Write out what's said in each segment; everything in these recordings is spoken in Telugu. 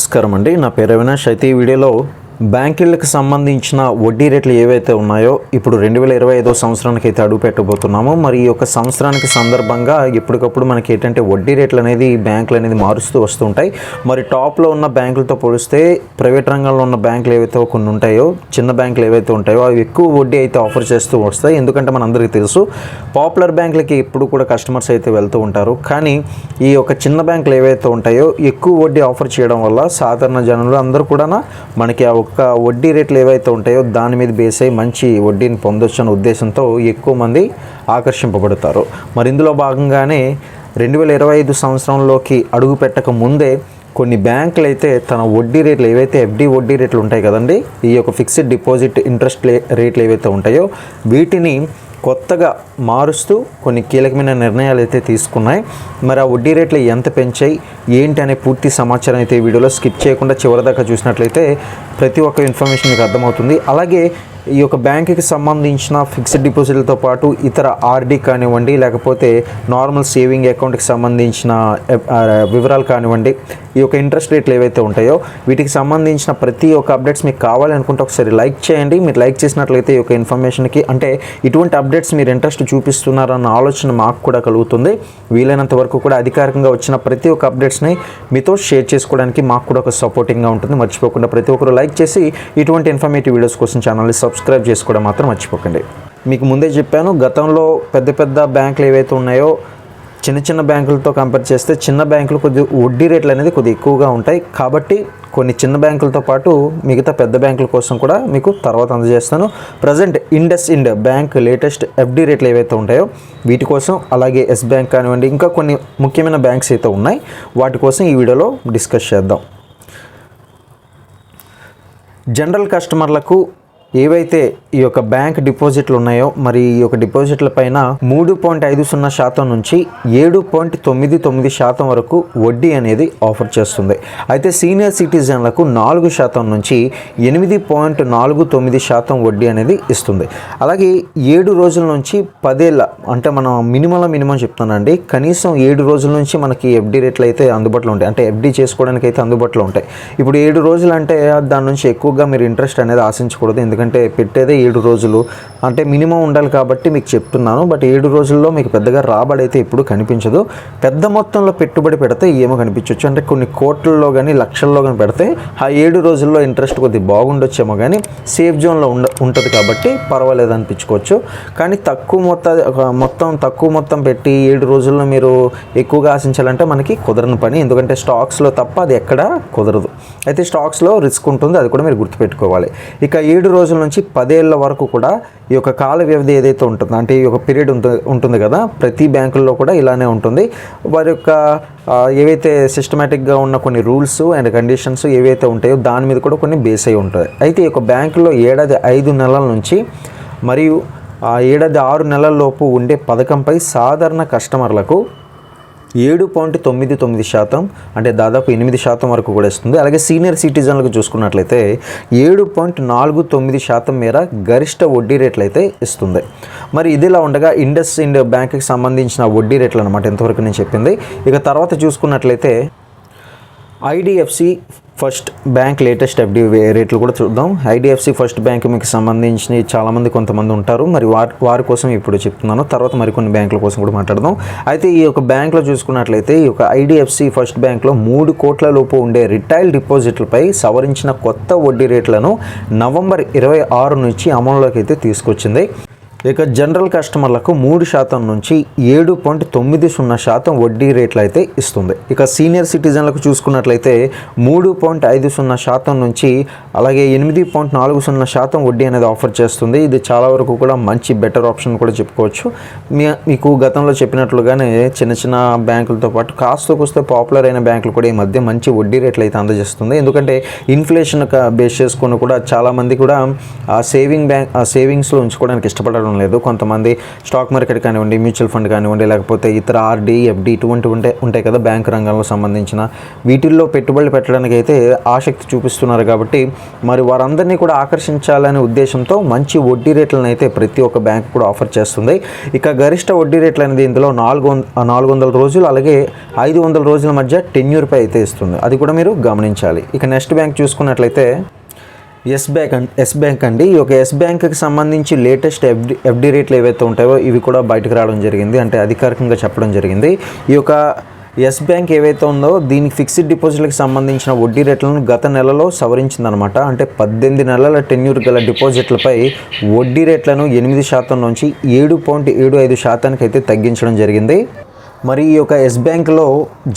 నమస్కారం అండి. నా పేరు అవినాష్ అయితే ఈ వీడియోలో బ్యాంకులకు సంబంధించిన వడ్డీ రేట్లు ఏవైతే ఉన్నాయో ఇప్పుడు రెండు వేల ఇరవై ఐదో సంవత్సరానికి అయితే అడుగు పెట్టబోతున్నామో. మరి ఈ యొక్క సంవత్సరానికి సందర్భంగా ఎప్పటికప్పుడు మనకి ఏంటంటే వడ్డీ రేట్లు అనేది బ్యాంకులు అనేది మారుస్తూ వస్తుంటాయి. మరి టాప్లో ఉన్న బ్యాంకులతో పోలిస్తే ప్రైవేట్ రంగంలో ఉన్న బ్యాంకులు ఏవైతే కొన్ని ఉంటాయో చిన్న బ్యాంకులు ఏవైతే ఉంటాయో అవి ఎక్కువ వడ్డీ అయితే ఆఫర్ చేస్తూ వస్తాయి. ఎందుకంటే మనందరికీ తెలుసు పాపులర్ బ్యాంకులకి ఎప్పుడు కూడా కస్టమర్స్ అయితే వెళ్తూ ఉంటారు. కానీ ఈ యొక్క చిన్న బ్యాంకులు ఏవైతే ఉంటాయో ఎక్కువ వడ్డీ ఆఫర్ చేయడం వల్ల సాధారణ జనులు అందరూ కూడా మనకి ఆ యొక్క వడ్డీ రేట్లు ఏవైతే ఉంటాయో దాని మీద బేస్ అయ్యి మంచి వడ్డీని పొందొచ్చు అనే ఉద్దేశంతో ఎక్కువ మంది ఆకర్షింపబడతారు. మరి ఇందులో భాగంగానే రెండు వేల ఇరవై ఐదు సంవత్సరంలోకి అడుగు పెట్టక ముందే కొన్ని బ్యాంకులు అయితే తన వడ్డీ రేట్లు ఏవైతే ఎఫ్డి వడ్డీ రేట్లు ఉంటాయి కదండి ఈ యొక్క ఫిక్స్డ్ డిపాజిట్ ఇంట్రెస్ట్ రేట్లు ఏవైతే ఉంటాయో వీటిని కొత్తగా మారుస్తూ కొన్ని కీలకమైన నిర్ణయాలు అయితే తీసుకున్నాయి. మరి ఆ వడ్డీ రేట్లు ఎంత పెంచాయి? ఏంటి అనే పూర్తి సమాచారం అయితే ఈ వీడియోలో స్కిప్ చేయకుండా చివరిదాకా చూసినట్లయితే ప్రతి ఒక్క ఇన్ఫర్మేషన్ మీకు అర్థమవుతుంది. అలాగే ఈ యొక్క బ్యాంకుకి సంబంధించిన ఫిక్స్డ్ డిపాజిట్లతో పాటు ఇతర ఆర్డీ కానివ్వండి లేకపోతే నార్మల్ సేవింగ్ అకౌంట్కి సంబంధించిన వివరాలు కానివ్వండి ఈ యొక్క ఇంట్రెస్ట్ రేట్లు ఏవైతే ఉంటాయో వీటికి సంబంధించిన ప్రతి ఒక్క అప్డేట్స్ మీకు కావాలనుకుంటే ఒకసారి లైక్ చేయండి. మీరు లైక్ చేసినట్లయితే ఈ యొక్క ఇన్ఫర్మేషన్కి అంటే ఇటువంటి అప్డేట్స్ మీరు ఇంట్రెస్ట్ చూపిస్తున్నారన్న ఆలోచన మాకు కూడా కలుగుతుంది. వీలైనంత వరకు కూడా అధికారికంగా వచ్చిన ప్రతి ఒక్క అప్డేట్స్ని మీతో షేర్ చేసుకోవడానికి మాకు కూడా ఒక సపోర్టింగ్గా ఉంటుంది. మర్చిపోకుండా ప్రతి ఒక్కరు లైక్ చేసి ఇటువంటి ఇన్ఫర్మేటివ్ వీడియోస్ కోసం ఛానల్ని సబ్స్క్రైబ్ చేసుకోవడం మాత్రం మర్చిపోకండి. మీకు ముందే చెప్పాను గతంలో పెద్ద పెద్ద బ్యాంకులు ఏవైతే ఉన్నాయో చిన్న చిన్న బ్యాంకులతో కంపేర్ చేస్తే చిన్న బ్యాంకులు కొద్ది వడ్డీ రేట్లు అనేది కొద్దిగా ఎక్కువగా ఉంటాయి. కాబట్టి కొన్ని చిన్న బ్యాంకులతో పాటు మిగతా పెద్ద బ్యాంకుల కోసం కూడా మీకు తర్వాత అందజేస్తాను. Present IndusInd bank latest FD రేట్లు ఏవైతే ఉంటాయో వీటి కోసం అలాగే ఎస్ బ్యాంక్ కానివ్వండి ఇంకా కొన్ని ముఖ్యమైన బ్యాంక్స్ అయితే ఉన్నాయి. వాటి కోసం ఈ వీడియోలో డిస్కస్ చేద్దాం. జనరల్ కస్టమర్లకు ఏవైతే ఈ యొక్క బ్యాంక్ డిపాజిట్లు ఉన్నాయో మరి ఈ యొక్క డిపాజిట్ల పైన మూడు పాయింట్ ఐదు సున్నా శాతం నుంచి ఏడు పాయింట్ తొమ్మిది తొమ్మిది శాతం వరకు వడ్డీ అనేది ఆఫర్ చేస్తుంది. అయితే సీనియర్ సిటిజన్లకు నాలుగు శాతం నుంచి ఎనిమిది పాయింట్ నాలుగు తొమ్మిది శాతం వడ్డీ అనేది ఇస్తుంది. అలాగే ఏడు రోజుల నుంచి పదేళ్ళ అంటే మనం మినిమం మినిమం చెప్తానండి కనీసం ఏడు రోజుల నుంచి మనకి ఎఫ్డి రేట్లు అయితే అందుబాటులో ఉంటాయి. అంటే ఎఫ్డి చేసుకోవడానికి అయితే అందుబాటులో ఉంటాయి. ఇప్పుడు ఏడు రోజులు అంటే దాని నుంచి ఎక్కువగా మీరు ఇంట్రెస్ట్ అనేది ఆశించకూడదు. ఎందుకంటే పెట్టేదే ఏడు రోజులు. అంటే మినిమం ఉండాలి కాబట్టి మీకు చెప్తున్నాను. బట్ ఏడు రోజుల్లో మీకు పెద్దగా రాబడి అయితే ఎప్పుడు కనిపించదు. పెద్ద మొత్తంలో పెట్టుబడి పెడితే ఏమో కనిపించవచ్చు అంటే కొన్ని కోట్లలో కానీ లక్షల్లో కానీ పెడితే ఆ ఏడు రోజుల్లో ఇంట్రెస్ట్ కొద్దిగా బాగుండొచ్చేమో కానీ సేఫ్ జోన్లో ఉండ ఉంటుంది కాబట్టి పర్వాలేదు అనిపించుకోవచ్చు. కానీ తక్కువ మొత్తం మొత్తం తక్కువ మొత్తం పెట్టి ఏడు రోజుల్లో మీరు ఎక్కువగా ఆశించాలంటే మనకి కుదరని పని. ఎందుకంటే స్టాక్స్లో తప్ప అది ఎక్కడ కుదరదు. అయితే స్టాక్స్లో రిస్క్ ఉంటుంది. అది కూడా మీరు గుర్తుపెట్టుకోవాలి. ఇక ఏడు రోజులు నుంచి పదేళ్ళ వరకు కూడా ఈ యొక్క కాల వ్యవధి ఏదైతే ఉంటుందో అంటే ఈ యొక్క పీరియడ్ ఉంటుంది కదా ప్రతి బ్యాంకుల్లో కూడా ఇలానే ఉంటుంది. వారి యొక్క ఏవైతే సిస్టమేటిక్గా ఉన్న కొన్ని రూల్స్ అండ్ కండిషన్స్ ఏవైతే ఉంటాయో దాని మీద కూడా కొన్ని బేస్ అయి ఉంటుంది అయితే ఈ యొక్క బ్యాంకులో ఏడాది ఐదు నెలల నుంచి మరియు ఏడాది ఆరు నెలల లోపు ఉండే పథకంపై సాధారణ కస్టమర్లకు ఏడు పాయింట్ తొమ్మిది తొమ్మిది శాతం అంటే దాదాపు ఎనిమిది శాతం వరకు కూడా ఇస్తుంది. అలాగే సీనియర్ సిటిజన్లకు చూసుకున్నట్లయితే ఏడు పాయింట్ నాలుగు తొమ్మిది శాతం మేర గరిష్ట వడ్డీ రేట్లు అయితే ఇస్తుంది. మరి ఇదిలా ఉండగా ఇండస్ ఇండ్ బ్యాంక్కి సంబంధించిన వడ్డీ రేట్లు అనమాట ఎంతవరకు నేను చెప్పింది. ఇక తర్వాత చూసుకున్నట్లయితే IDFC first bank latest FD రేట్లు కూడా చూద్దాం. ఐడిఎఫ్సి ఫస్ట్ బ్యాంక్ మీకు సంబంధించి చాలామంది కొంతమంది ఉంటారు. మరి వారి వారి కోసం ఇప్పుడు చెప్తున్నాను. తర్వాత మరికొన్ని బ్యాంకుల కోసం కూడా మాట్లాడదాం. అయితే ఈ యొక్క బ్యాంక్లో చూసుకున్నట్లయితే ఈ యొక్క ఐడిఎఫ్సి ఫస్ట్ బ్యాంక్లో మూడు కోట్ల లోపు ఉండే రిటైల్ డిపాజిట్లపై సవరించిన కొత్త వడ్డీ రేట్లను నవంబర్ ఇరవై ఆరు నుంచి అమలులోకి అయితే తీసుకొచ్చింది. ఇక జనరల్ కస్టమర్లకు మూడు శాతం నుంచి ఏడు పాయింట్ తొమ్మిది సున్నా శాతం వడ్డీ రేట్లు అయితే ఇస్తుంది. ఇక సీనియర్ సిటిజన్లకు చూసుకున్నట్లయితే మూడు పాయింట్ ఐదు సున్నా శాతం నుంచి అలాగే ఎనిమిది పాయింట్ నాలుగు సున్నా శాతం వడ్డీ అనేది ఆఫర్ చేస్తుంది. ఇది చాలా వరకు కూడా మంచి బెటర్ ఆప్షన్ కూడా చెప్పుకోవచ్చు. మీ మీకు గతంలో చెప్పినట్లుగానే చిన్న చిన్న బ్యాంకులతో పాటు కాస్త కూస్తే పాపులర్ అయిన బ్యాంకులు కూడా ఈ మధ్య మంచి వడ్డీ రేట్లు అయితే అందజేస్తుంది. ఎందుకంటే ఇన్ఫ్లేషన్ బేస్ చేసుకుని కూడా చాలామంది కూడా ఆ సేవింగ్ బ్యాంక్ ఆ సేవింగ్స్లో ఉంచుకోవడానికి ఇష్టపడడం అవసరం లేదు. కొంతమంది స్టాక్ మార్కెట్ కానివ్వండి మ్యూచువల్ ఫండ్ కానివ్వండి లేకపోతే ఇతర ఆర్డీ ఎఫ్డి ఇటువంటి ఉంటే ఉంటాయి కదా బ్యాంక్ రంగంలో సంబంధించిన వీటిల్లో పెట్టుబడులు పెట్టడానికి అయితే ఆసక్తి చూపిస్తున్నారు కాబట్టి మరి వారందరినీ కూడా ఆకర్షించాలనే ఉద్దేశంతో మంచి వడ్డీ రేట్లను అయితే ప్రతి ఒక్క బ్యాంక్ కూడా ఆఫర్ చేస్తుంది. ఇక గరిష్ట వడ్డీ రేట్లు అనేది ఇందులో నాలుగు వంద నాలుగు వందల రోజులు అలాగే ఐదు వందల రోజుల మధ్య టెన్యూర్పై అయితే ఇస్తుంది. అది కూడా మీరు గమనించాలి. ఇక నెక్స్ట్ బ్యాంక్ చూసుకున్నట్లయితే Yes Bank and Yes Bank అండి. ఈ యొక్క ఎస్ బ్యాంక్కి సంబంధించి లేటెస్ట్ ఎఫ్డి ఎఫ్డి రేట్లు ఏవైతే ఉంటాయో ఇవి కూడా బయటకు రావడం జరిగింది. అంటే అధికారికంగా చెప్పడం జరిగింది. ఈ యొక్క ఎస్ బ్యాంక్ ఏవైతే ఉందో దీనికి ఫిక్స్డ్ డిపాజిట్లకు సంబంధించిన వడ్డీ రేట్లను గత నెలలో సవరించిందనమాట అంటే పద్దెనిమిది నెలల టెన్యూర్ గల డిపాజిట్లపై వడ్డీ రేట్లను ఎనిమిది శాతం నుంచి ఏడు పాయింట్ ఏడు ఐదు శాతానికి అయితే తగ్గించడం జరిగింది. మరి ఈ యొక్క ఎస్ బ్యాంక్లో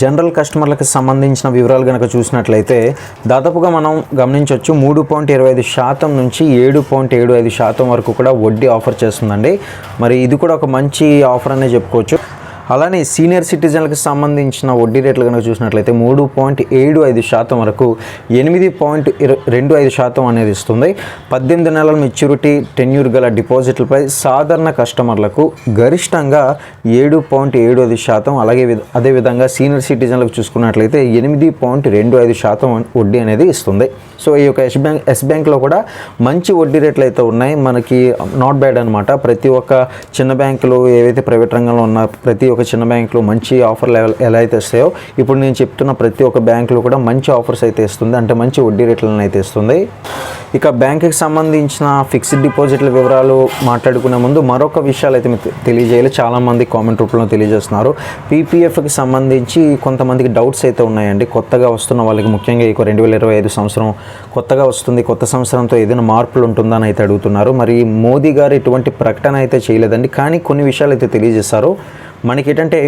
జనరల్ కస్టమర్లకు సంబంధించిన వివరాలు కనుక చూసినట్లయితే దాదాపుగా మనం గమనించవచ్చు మూడు పాయింట్ ఇరవై ఐదు శాతం నుంచి ఏడు పాయింట్ ఏడు ఐదు శాతం వరకు కూడా వడ్డీ ఆఫర్ చేస్తుందండి. మరి ఇది కూడా ఒక మంచి ఆఫర్ అనే చెప్పుకోవచ్చు. అలానే సీనియర్ సిటిజన్లకు సంబంధించిన వడ్డీ రేట్లు కనుక చూసినట్లయితే మూడు పాయింట్ ఏడు ఐదు శాతం వరకు ఎనిమిది పాయింట్ రెండు ఐదు శాతం అనేది ఇస్తుంది. పద్దెనిమిది నెలల మెచ్యూరిటీ టెన్యూర్ గల డిపాజిట్లపై సాధారణ కస్టమర్లకు గరిష్టంగా ఏడు పాయింట్ ఏడు ఐదు శాతం అలాగే అదేవిధంగా సీనియర్ సిటిజన్లకు చూసుకున్నట్లయితే ఎనిమిది పాయింట్ రెండు ఐదు శాతం వడ్డీ అనేది ఇస్తుంది. సో ఈ యొక్క ఎస్ బ్యాంక్ ఎస్ బ్యాంక్లో కూడా మంచి వడ్డీ రేట్లు అయితే ఉన్నాయి. మనకి నాట్ బ్యాడ్ అనమాట ప్రతి ఒక్క చిన్న బ్యాంకులు ఏవైతే ప్రైవేట్ రంగంలో ఉన్న ప్రతి ఒక చిన్న బ్యాంకులో మంచి ఆఫర్లు ఎలా- అయితే ఇస్తాయో ఇప్పుడు నేను చెప్తున్న ప్రతి ఒక్క బ్యాంకులో కూడా మంచి ఆఫర్స్ అయితే ఇస్తుంది అంటే మంచి వడ్డీ రేట్లను అయితే ఇస్తుంది ఇక బ్యాంకుకి సంబంధించిన ఫిక్స్డ్ డిపాజిట్ల వివరాలు మాట్లాడుకునే ముందు మరొక విషయాలు అయితే మీకు తెలియజేయాలి. చాలామంది కామెంట్ రూపంలో తెలియజేస్తున్నారు. పీపీఎఫ్కి సంబంధించి కొంతమందికి డౌట్స్ అయితే ఉన్నాయండి. కొత్తగా వస్తున్న వాళ్ళకి ముఖ్యంగా ఇక రెండు వేల ఇరవై ఐదు సంవత్సరం కొత్తగా వస్తుంది. కొత్త సంవత్సరంతో ఏదైనా మార్పులు ఉంటుందా అని అయితే అడుగుతున్నారు. మరి మోదీ గారు ఎటువంటి ప్రకటన అయితే చేయలేదండి. కానీ కొన్ని విషయాలు అయితే తెలియజేశారు. మనకి ఏంటంటే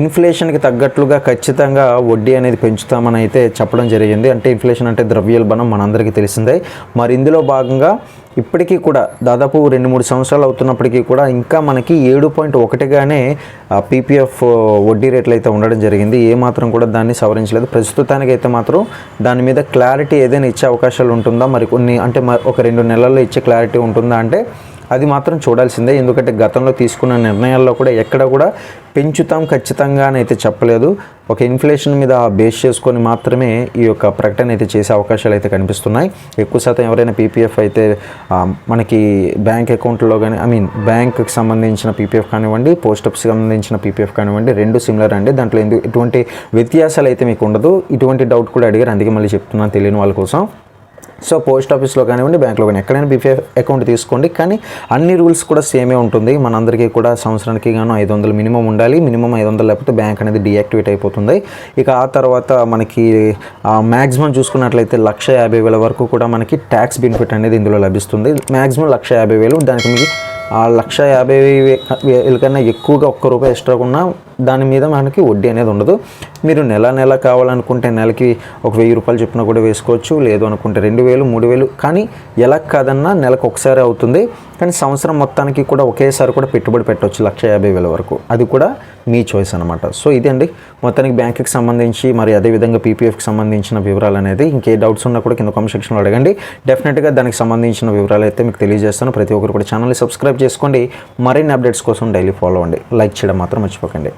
ఇన్ఫ్లేషన్కి తగ్గట్లుగా ఖచ్చితంగా వడ్డీ అనేది పెంచుతామని అయితే చెప్పడం జరిగింది. అంటే ఇన్ఫ్లేషన్ అంటే ద్రవ్యోల్బణం మనందరికీ తెలిసిందే. మరి ఇందులో భాగంగా ఇప్పటికీ కూడా దాదాపు రెండు మూడు సంవత్సరాలు అవుతున్నప్పటికీ కూడా ఇంకా మనకి ఏడు పాయింట్ ఒకటిగానే పీపీఎఫ్ వడ్డీ రేట్లు అయితే ఉండడం జరిగింది. ఏ మాత్రం కూడా దాన్ని సవరించలేదు. ప్రస్తుతానికి అయితే మాత్రం దాని మీద క్లారిటీ ఏదైనా ఇచ్చే అవకాశాలు ఉంటుందా? మరి కొన్ని అంటే ఒక రెండు నెలల్లో ఇచ్చే క్లారిటీ ఉంటుందా? అంటే అది మాత్రం చూడాల్సిందే. ఎందుకంటే గతంలో తీసుకున్న నిర్ణయాల్లో కూడా ఎక్కడ కూడా పెంచుతాం ఖచ్చితంగా అని అయితే చెప్పలేదు. ఒక ఇన్ఫ్లేషన్ మీద బేస్ చేసుకొని మాత్రమే ఈ యొక్క ప్రకటన అయితే చేసే అవకాశాలు అయితే కనిపిస్తున్నాయి. ఎక్కువ శాతం ఎవరైనా పీపీఎఫ్ అయితే మనకి బ్యాంక్ అకౌంట్లో కానీ ఐ మీన్ బ్యాంక్కి సంబంధించిన పీపీఎఫ్ కానివ్వండి పోస్ట్ ఆఫీస్కి సంబంధించిన పీపీఎఫ్ కానివ్వండి రెండు సిమిలర్ అండి. దాంట్లో ఎందుకు ఎటువంటి వ్యత్యాసాలు అయితే మీకు ఉండదు. ఇటువంటి డౌట్ కూడా అడిగారు. అందుకే మళ్ళీ చెప్తున్నాను తెలియని వాళ్ళ కోసం. సో పోస్ట్ ఆఫీస్లో కానివ్వండి బ్యాంక్లో కానీ ఎక్కడైనా బీపీఎఫ్ అకౌంట్ తీసుకోండి. కానీ అన్ని రూల్స్ కూడా సేమే ఉంటుంది. మనందరికీ కూడా సంవత్సరానికి గాను ఐదు వందలు మినిమం ఉండాలి. మినిమం ఐదు వందలు లేకపోతే బ్యాంక్ అనేది డియాక్టివేట్ అయిపోతుంది. ఇక ఆ తర్వాత మనకి మ్యాక్సిమం చూసుకున్నట్లయితే లక్ష యాభై వేల వరకు కూడా మనకి ట్యాక్స్ బెనిఫిట్ అనేది ఇందులో లభిస్తుంది. మ్యాక్సిమం లక్ష యాభై వేలు. దానికి మీకు ఆ లక్ష యాభై వేల కన్నా ఎక్కువగా ఒక్క రూపాయి ఎక్స్ట్రా ఉన్నా దాని మీద మనకి వడ్డీ అనేది ఉండదు. మీరు నెల నెల కావాలనుకుంటే నెలకి ఒక వెయ్యి రూపాయలు చెప్పిన కూడా వేసుకోవచ్చు. లేదు అనుకుంటే రెండు వేలు మూడు వేలు. కానీ ఎలా కాదన్నా నెలకు ఒకసారి అవుతుంది. కానీ సంవత్సరం మొత్తానికి కూడా ఒకేసారి కూడా పెట్టుబడి పెట్టవచ్చు లక్ష యాభై వేల వరకు. అది కూడా మీ చాయిస్ అనమాట సో ఇది అండి మొత్తానికి బ్యాంకుకి సంబంధించి మరి అదేవిధంగా పీపీఎఫ్కి సంబంధించిన వివరాలు అనేది ఇంకే డౌట్స్ ఉన్నా కూడా కింద కామెంట్ సెక్షన్లో అడగండి. డెఫినెట్గా దానికి సంబంధించిన వివరాలు అయితే మీకు తెలియజేస్తాను. ప్రతి ఒక్కరు కూడా ఛానల్ని సబ్స్క్రైబ్ చేసుకోండి. మరిన్ని అప్డేట్స్ కోసం డైలీ ఫాలో అవ్వండి. లైక్ చేయడం మాత్రం మర్చిపోకండి.